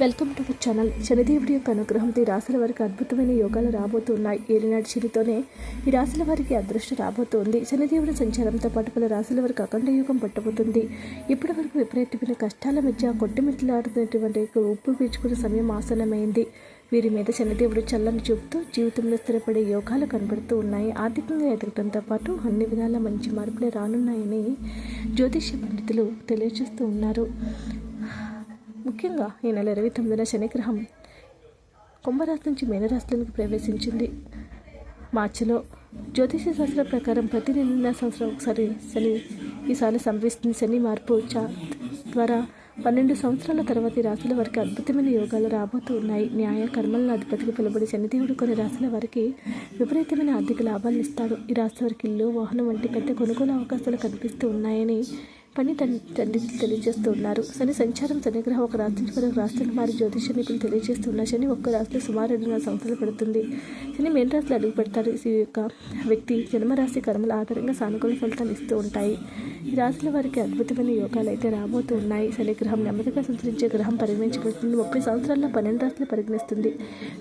Welcome to our channel. శనిదేవుడి యొక్క అనుగ్రహంతో ఈ రాశుల వారికి అద్భుతమైన యోగాలు రాబోతున్నాయి. ఏలినాటి శనితోనే ఈ రాశుల వారికి అదృష్టం రాబోతోంది. శనిదేవుడి సంచారంతో పాటు పలు రాశుల వారికి అఖండ యోగం పట్టబోతుంది. ఇప్పటి వరకు విపరీతమైన కష్టాల మధ్య కొట్టుమిట్లాడుతున్నటువంటి ఉప్పు పీల్చుకునే సమయం ఆసనమైంది వీరి మీద శనిదేవుడు చల్లని చూపుతూ జీవితంలో స్థిరపడే యోగాలు కనబడుతూ ఉన్నాయి. ఆర్థికంగా ఎదగడంతో పాటు అన్ని విధాల మంచి మార్పులే రానున్నాయని జ్యోతిష్య పండితులు తెలియజేస్తూ ఉన్నారు. ముఖ్యంగా ఈ నెల ఇరవై తొమ్మిదిన శనిగ్రహం కుంభరాశి నుంచి మీనరాశిలోనికి ప్రవేశించింది. మార్చిలో జ్యోతిష శాస్త్రం ప్రకారం ప్రతి నిన్న సంవత్సరం ఒకసారి శని ఈసారి సంభవిస్తుంది శని మార్పు చా ద్వారా పన్నెండు సంవత్సరాల తర్వాత ఈ రాశుల వారికి అద్భుతమైన యోగాలు రాబోతూ ఉన్నాయి. న్యాయ కర్మలను అధిపతికి పిలబడి శనిదేవుడు కొన్ని రాశుల వారికి విపరీతమైన ఆర్థిక లాభాలను ఇస్తాడు. ఈ రాశి వారికి ఇల్లు వాహనం వంటి పెద్ద కొనుగోలు అవకాశాలు కనిపిస్తూ ఉన్నాయని పని తండ్రి తెలియజేస్తూ ఉన్నారు శని సంచారం శనిగ్రహం ఒక రాత్రి నుంచి మరొక రాష్ట్రానికి మారి జ్యోతిష నిపుణులు తెలియజేస్తున్న శని ఒక్క రాశిలో సుమారు రెండున్నర సంవత్సరాలు పడుతుంది. శని మెయిన్ రాశిలో అడుగు పెడతారు ఈ యొక్క వ్యక్తి జన్మరాశి కర్మల ఆధారంగా సానుకూల ఫలితాలు ఇస్తూ ఉంటాయి. ఈ రాశుల వారికి అద్భుతమైన యోగాలు అయితే రాబోతూ ఉన్నాయి శనిగ్రహం నెమ్మదిగా సంచరించే గ్రహం పరిగణించబడుతుంది. ముప్పై సంవత్సరాల్లో పన్నెండు రాశులు పరిగణిస్తుంది.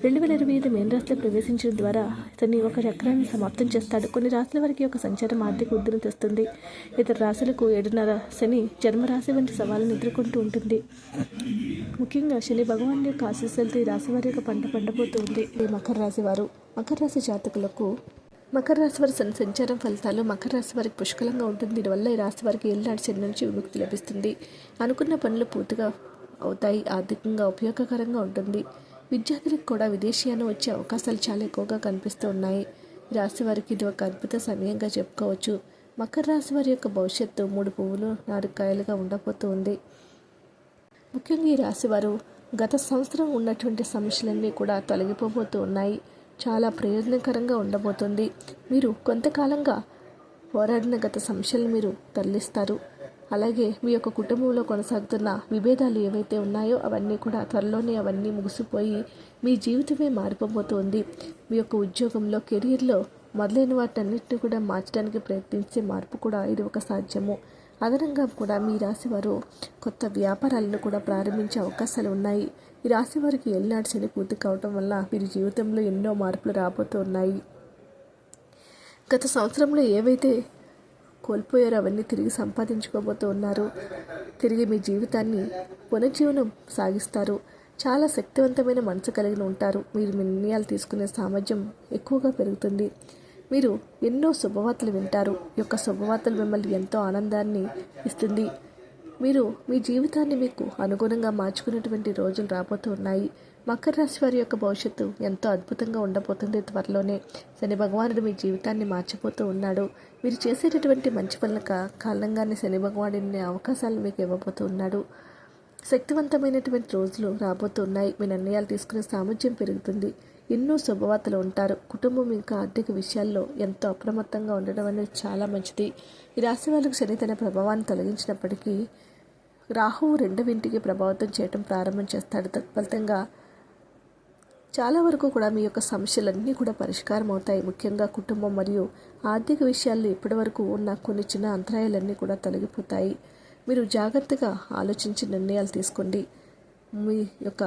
రెండు వేల ఇరవై ఐదు మెయిన్ రాశిలో ప్రవేశించడం ద్వారా శని ఒక చక్రాన్ని సమాప్తం చేస్తాడు. కొన్ని రాశుల వారికి ఒక సంచారం ఆర్థిక వృద్ధిని తెస్తుంది. ఇతర రాశులకు ఏడున్నర శని జన్మరాశి వంటి సవాళ్ళను ఎదుర్కొంటూ ఉంటుంది. ముఖ్యంగా శని భగవాన్ యొక్క ఆశీస్సులతో ఈ రాశి వారి యొక్క పంట పండబోతుంది. ఈ మకర రాశి వారు మకర రాశి జాతకులకు మకర రాశి వారి సన్ సంచారం ఫలితాలు మకర రాశి వారికి పుష్కలంగా ఉంటుంది. దీనివల్ల ఈ రాశి వారికి ఏళ్ళనాటి చిన్న నుంచి విముక్తి లభిస్తుంది. అనుకున్న పనులు పూర్తిగా అవుతాయి. ఆర్థికంగా ఉపయోగకరంగా ఉంటుంది. విద్యార్థులకు కూడా విదేశీయానం వచ్చే అవకాశాలు చాలా ఎక్కువగా కనిపిస్తూ ఉన్నాయి. రాశి వారికి ఇది ఒక అద్భుత సమయంగా చెప్పుకోవచ్చు. మకర రాశి వారి యొక్క భవిష్యత్తు మూడు పువ్వులు నాలుగు కాయలుగా ఉండబోతుంది ముఖ్యంగా ఈ రాశివారు గత సంవత్సరం ఉన్నటువంటి సమస్యలన్నీ కూడా తొలగిపోబోతూ ఉన్నాయి. చాలా ప్రయోజనకరంగా ఉండబోతుంది. మీరు కొంతకాలంగా పోరాడిన గత సమస్యలు మీరు తరలిస్తారు. అలాగే మీ యొక్క కుటుంబంలో కొనసాగుతున్న విభేదాలు ఏవైతే ఉన్నాయో అవన్నీ కూడా త్వరలోనే అవన్నీ ముగిసిపోయి మీ జీవితమే మారిపోబోతోంది. మీ యొక్క ఉద్యోగంలో కెరీర్లో మొదలైన వాటన్నిటిని కూడా మార్చడానికి ప్రయత్నించే మార్పు కూడా ఇది ఒక సాధ్యము. అదనంగా కూడా మీ రాశి వారు కొత్త వ్యాపారాలను కూడా ప్రారంభించే అవకాశాలు ఉన్నాయి. ఈ రాశి వారికి ఎల్నాడు శని పూర్తి కావటం వల్ల వీరి జీవితంలో ఎన్నో మార్పులు రాబోతూ ఉన్నాయి. గత సంవత్సరంలో ఏవైతే కోల్పోయారో అవన్నీ తిరిగి సంపాదించుకోబోతూ ఉన్నారు. తిరిగి మీ జీవితాన్ని పునర్జీవనం సాగిస్తారు. చాలా శక్తివంతమైన మనసు కలిగి ఉంటారు. మీరు మీ నిర్ణయాలు తీసుకునే సామర్థ్యం ఎక్కువగా పెరుగుతుంది. మీరు ఎన్నో శుభవార్తలు వింటారు. ఈ యొక్క శుభవార్తలు మిమ్మల్ని ఎంతో ఆనందాన్ని ఇస్తుంది. మీరు మీ జీవితాన్ని మీకు అనుగుణంగా మార్చుకునేటువంటి రోజులు రాబోతూ ఉన్నాయి. మకర రాశి వారి యొక్క భవిష్యత్తు ఎంతో అద్భుతంగా ఉండబోతుంది త్వరలోనే. శని భగవానుడు మీ జీవితాన్ని మార్చిపోతూ ఉన్నాడు. మీరు చేసేటటువంటి మంచి పనులక కాలంగానే శని భగవానుడిని అవకాశాలు మీకు ఇవ్వబోతూ ఉన్నాడు. శక్తివంతమైనటువంటి రోజులు రాబోతున్నాయి మీ నిర్ణయాలు తీసుకునే సామర్థ్యం పెరుగుతుంది. ఎన్నో శుభవార్తలు ఉంటారు. కుటుంబం ఇంకా ఆర్థిక విషయాల్లో ఎంతో అప్రమత్తంగా ఉండడం అనేది చాలా మంచిది. ఈ రాశి వాళ్ళకు శని తన ప్రభావాన్ని తొలగించినప్పటికీ రాహువు రెండవ ఇంటికి ప్రభావితం చేయడం ప్రారంభం చేస్తాడు. తత్ఫలితంగా చాలా వరకు కూడా మీ యొక్క సమస్యలన్నీ కూడా పరిష్కారం అవుతాయి. ముఖ్యంగా కుటుంబం మరియు ఆర్థిక విషయాల్లో ఇప్పటి వరకు ఉన్న కొన్ని చిన్న అంతరాయాలన్నీ కూడా తొలగిపోతాయి. మీరు జాగ్రత్తగా ఆలోచించి నిర్ణయాలు తీసుకోండి. మీ యొక్క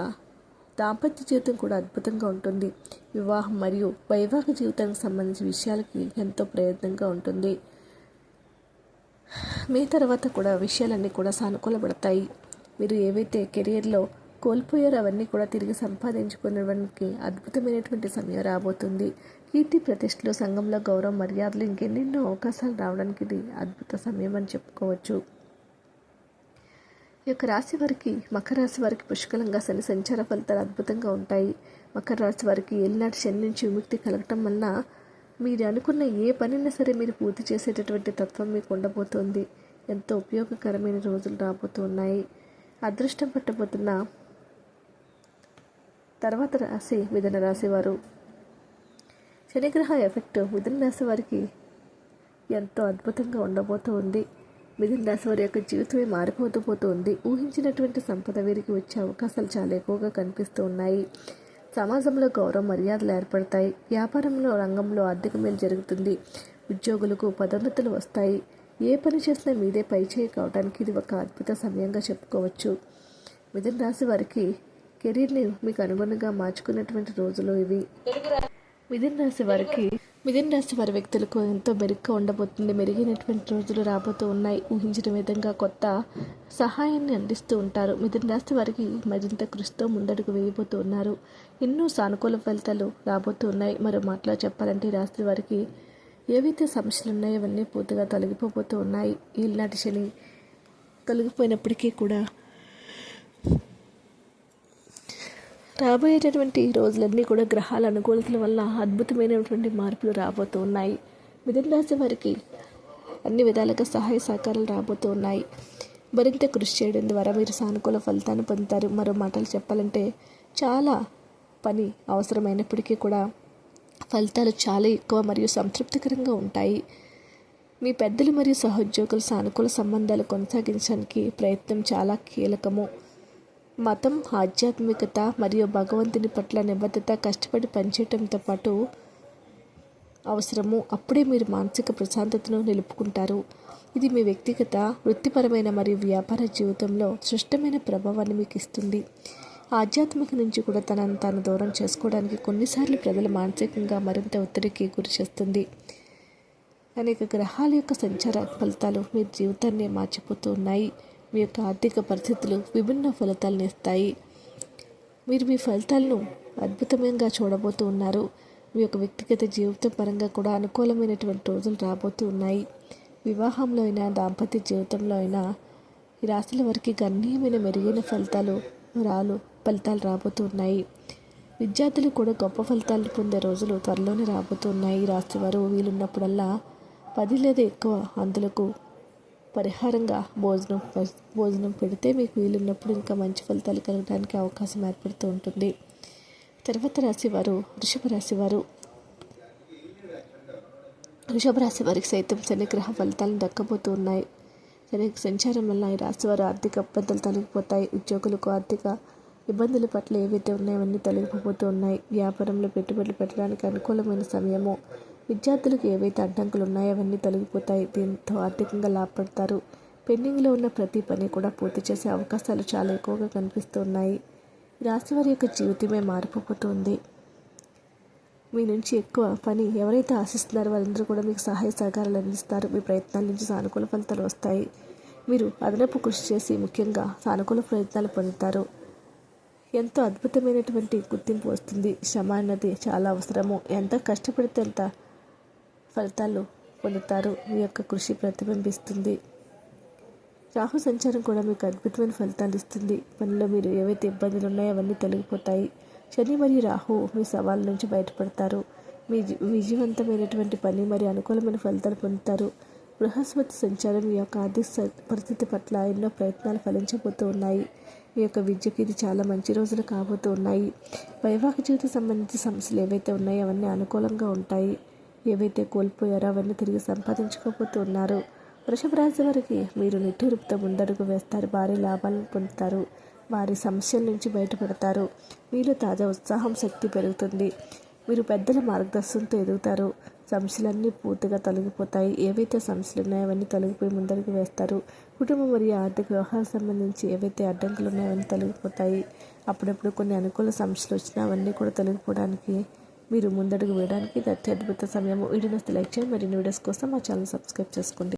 దాంపత్య జీవితం కూడా అద్భుతంగా ఉంటుంది. వివాహం మరియు వైవాహిక జీవితానికి సంబంధించిన విషయాలకి ఎంతో ప్రయత్నంగా ఉంటుంది. మీ తర్వాత కూడా విషయాలన్నీ కూడా సానుకూలపడతాయి. మీరు ఏవైతే కెరియర్లో కోల్పోయారో అవన్నీ కూడా తిరిగి సంపాదించుకునేవానికి అద్భుతమైనటువంటి సమయం రాబోతుంది. కీర్తి ప్రతిష్టలు సంఘంలో గౌరవం మర్యాదలు ఇంకెన్నెన్నో అవకాశాలు రావడానికి ఇది అద్భుత సమయం అని చెప్పుకోవచ్చు. యొక్క రాశి వారికి మకర రాశి వారికి పుష్కలంగా శని సంచార ఫలితాలు అద్భుతంగా ఉంటాయి. మకర రాశి వారికి ఏలినాటి శని నుంచి విముక్తి కలగటం వలన మీరు అనుకున్న ఏ పనైనా సరే మీరు పూర్తి చేసేటటువంటి తత్వం మీకు ఉండబోతోంది. ఎంతో ఉపయోగకరమైన రోజులు రాబోతున్నాయి. అదృష్టం పట్టబోతున్న తర్వాత రాశి మిథున రాశి వారు. శనిగ్రహ ఎఫెక్ట్ మిథున రాశి వారికి ఎంతో అద్భుతంగా ఉండబోతూ ఉంది మిథున రాశి వారి యొక్క జీవితమే మారిపోతూ పోతుంది. ఊహించినటువంటి సంపద వీరికి వచ్చే అవకాశాలు చాలా ఎక్కువగా కనిపిస్తూ ఉన్నాయి. సమాజంలో గౌరవ మర్యాదలు ఏర్పడతాయి. వ్యాపారంలో రంగంలో ఆర్థిక మేలు జరుగుతుంది. ఉద్యోగులకు పదోన్నతులు వస్తాయి. ఏ పని చేసినా మీదే పైచేయి కావడానికి ఇది ఒక అద్భుత సమయంగా చెప్పుకోవచ్చు. మిథున రాశి వారికి కెరీర్ని మీకు అనుగుణంగా మార్చుకున్నటువంటి రోజులు ఇవి. మిథున రాశి వారికి మిథున రాశి వారి వ్యక్తులకు ఎంతో మెరుగ్గా ఉండబోతుంది. మెరుగైనటువంటి రోజులు రాబోతూ ఉన్నాయి. ఊహించిన విధంగా కొత్త సహాయాన్ని అందిస్తూ ఉంటారు. మిథున రాశి వారికి మరింత కృషితో ముందడుగు వేయబోతూ ఉన్నారు. ఎన్నో సానుకూల ఫలితాలు రాబోతూ ఉన్నాయి. మరో మాటలో చెప్పాలంటే ఈ రాశి వారికి ఏవైతే సమస్యలు ఉన్నాయో అవన్నీ పూర్తిగా తొలగిపోబోతూ ఉన్నాయి. ఈనాటి శని తొలగిపోయినప్పటికీ కూడా రాబోయేటటువంటి రోజులన్నీ కూడా గ్రహాల అనుకూలతల వల్ల అద్భుతమైనటువంటి మార్పులు రాబోతూ ఉన్నాయి మిథున రాశి వారికి అన్ని విధాలుగా సహాయ సహకారాలు రాబోతూ ఉన్నాయి మరింత కృషి చేయడం ద్వారా మీరు సానుకూల ఫలితాన్ని పొందుతారు. మరో మాటలు చెప్పాలంటే చాలా పని అవసరమైనప్పటికీ కూడా ఫలితాలు చాలా ఎక్కువ మరియు సంతృప్తికరంగా ఉంటాయి. మీ పెద్దలు మరియు సహోద్యోగుల సానుకూల సంబంధాలు కొనసాగించడానికి ప్రయత్నం చాలా కీలకము. మతం ఆధ్యాత్మికత మరియు భగవంతుని పట్ల నిబద్ధత కష్టపడి పనిచేయటంతో పాటు అవసరము. అప్పుడే మీరు మానసిక ప్రశాంతతను నిలుపుకుంటారు. ఇది మీ వ్యక్తిగత వృత్తిపరమైన మరియు వ్యాపార జీవితంలో సృష్టమైన ప్రభావాన్ని మీకు ఇస్తుంది. ఆధ్యాత్మిక నుంచి కూడా తనను తాను దూరం చేసుకోవడానికి కొన్నిసార్లు ప్రజలు మానసికంగా మరింత ఒత్తిడికి గురి చేస్తుంది. అనేక గ్రహాల యొక్క సంచార ఫలితాలు మీ జీవితాన్ని మార్చిపోతూ ఉన్నాయి. మీ యొక్క ఆర్థిక పరిస్థితులు విభిన్న ఫలితాలను ఇస్తాయి. మీరు మీ ఫలితాలను అద్భుతమంగా చూడబోతూ ఉన్నారు. మీ యొక్క వ్యక్తిగత జీవితం పరంగా కూడా అనుకూలమైనటువంటి రోజులు రాబోతూ ఉన్నాయి. వివాహంలో అయినా దాంపత్య జీవితంలో అయినా ఈ రాశుల వారికి గణనీయమైన మెరుగైన ఫలితాలు రాలు ఫలితాలు రాబోతూ ఉన్నాయి. విద్యార్థులు కూడా గొప్ప ఫలితాలు పొందే రోజులు త్వరలోనే రాబోతున్నాయి రాశి వారు వీలున్నప్పుడల్లా పది లేదా ఎక్కువ అందులకు పరిహారంగా భోజనం భోజనం పెడితే మీకు వీలున్నప్పుడు ఇంకా మంచి ఫలితాలు కలగడానికి అవకాశం ఏర్పడుతూ ఉంటుంది. తర్వాత రాశి వారు వృషభ రాశివారు. వృషభ రాశి వారికి సైతం శనిగ్రహ ఫలితాలు దక్కబోతూ ఉన్నాయి. శని సంచారం వల్ల ఈ రాశి వారు ఆర్థిక ఇబ్బందులు తొలగిపోతాయి. ఉద్యోగులకు ఆర్థిక ఇబ్బందుల పట్ల ఏవైతే ఉన్నాయో అవన్నీ తొలగిపోతూ ఉన్నాయి. వ్యాపారంలో పెట్టుబడులు పెట్టడానికి అనుకూలమైన సమయము. విద్యార్థులకు ఏవైతే అడ్డంకులు ఉన్నాయో అవన్నీ తొలగిపోతాయి. దీంతో ఆర్థికంగా లాభపడతారు. పెండింగ్లో ఉన్న ప్రతి పని కూడా పూర్తి చేసే అవకాశాలు చాలా ఎక్కువగా కనిపిస్తూ ఉన్నాయి రాశి వారి యొక్క జీవితమే మారిపోతుంది మీ నుంచి ఎక్కువ పని ఎవరైతే ఆశిస్తున్నారో వారందరూ కూడా మీకు సహాయ సహకారాలు అందిస్తారు. మీ ప్రయత్నాల నుంచి సానుకూల ఫలితాలు వస్తాయి. మీరు అదనపు కృషి చేసి ముఖ్యంగా సానుకూల ప్రయత్నాలు పొందుతారు. ఎంతో అద్భుతమైనటువంటి గుర్తింపు వస్తుంది. శ్రమ అన్నది చాలా అవసరము. ఎంత కష్టపడితే అంత ఫలితాలు పొందుతారు. మీ యొక్క కృషి ప్రతిబింబిస్తుంది. రాహు సంచారం కూడా మీకు అద్భుతమైన ఫలితాలు ఇస్తుంది. పనిలో మీరు ఏవైతే ఇబ్బందులు ఉన్నాయో అవన్నీ తొలగిపోతాయి. శని మరియు రాహు మీ సవాళ్ళ నుంచి బయటపడతారు. మీ విజయవంతమైనటువంటి పని మరియు అనుకూలమైన ఫలితాలు పొందుతారు. బృహస్పతి సంచారం మీ యొక్క ఆర్థిక స- పరిస్థితి పట్ల ఎన్నో ప్రయత్నాలు ఫలించబోతూ ఉన్నాయి. మీ యొక్క విద్యకి ఇది చాలా మంచి రోజులు కాబోతూ ఉన్నాయి. వైవాహిక జీవితం సంబంధించిన సమస్యలు ఏవైతే ఉన్నాయో అవన్నీ అనుకూలంగా ఉంటాయి. ఏవైతే కోల్పోయారో అవన్నీ తిరిగి సంపాదించుకోబోతున్నారు. వృషభ రాశి వారికి మీరు నిట్టూరుపుతో ముందడుగు వేస్తారు. భారీ లాభాలను పొందుతారు. వారి సమస్యల నుంచి బయటపడతారు. మీలో తాజా ఉత్సాహం శక్తి పెరుగుతుంది. మీరు పెద్దల మార్గదర్శనంతో ఎదుగుతారు. సమస్యలన్నీ పూర్తిగా తొలగిపోతాయి. ఏవైతే సమస్యలు ఉన్నాయో అవన్నీ తొలగిపోయి ముందడుగు వేస్తారు. కుటుంబం మరియు ఆర్థిక వ్యవహారాలకు సంబంధించి ఏవైతే అడ్డంకులు ఉన్నాయో అవన్నీ తొలగిపోతాయి. అప్పుడప్పుడు కొన్ని అనుకూల సమస్యలు వచ్చినా అవన్నీ కూడా తొలగిపోవడానికి మీరు ముందడుగు వేయడానికి ఇది అత్యద్భుత సమయము వీడియోస్ లైక్ చేయండి. మరిన్ని వీడియోస్ కోసం మా ఛానల్ సబ్స్క్రైబ్ చేసుకోండి.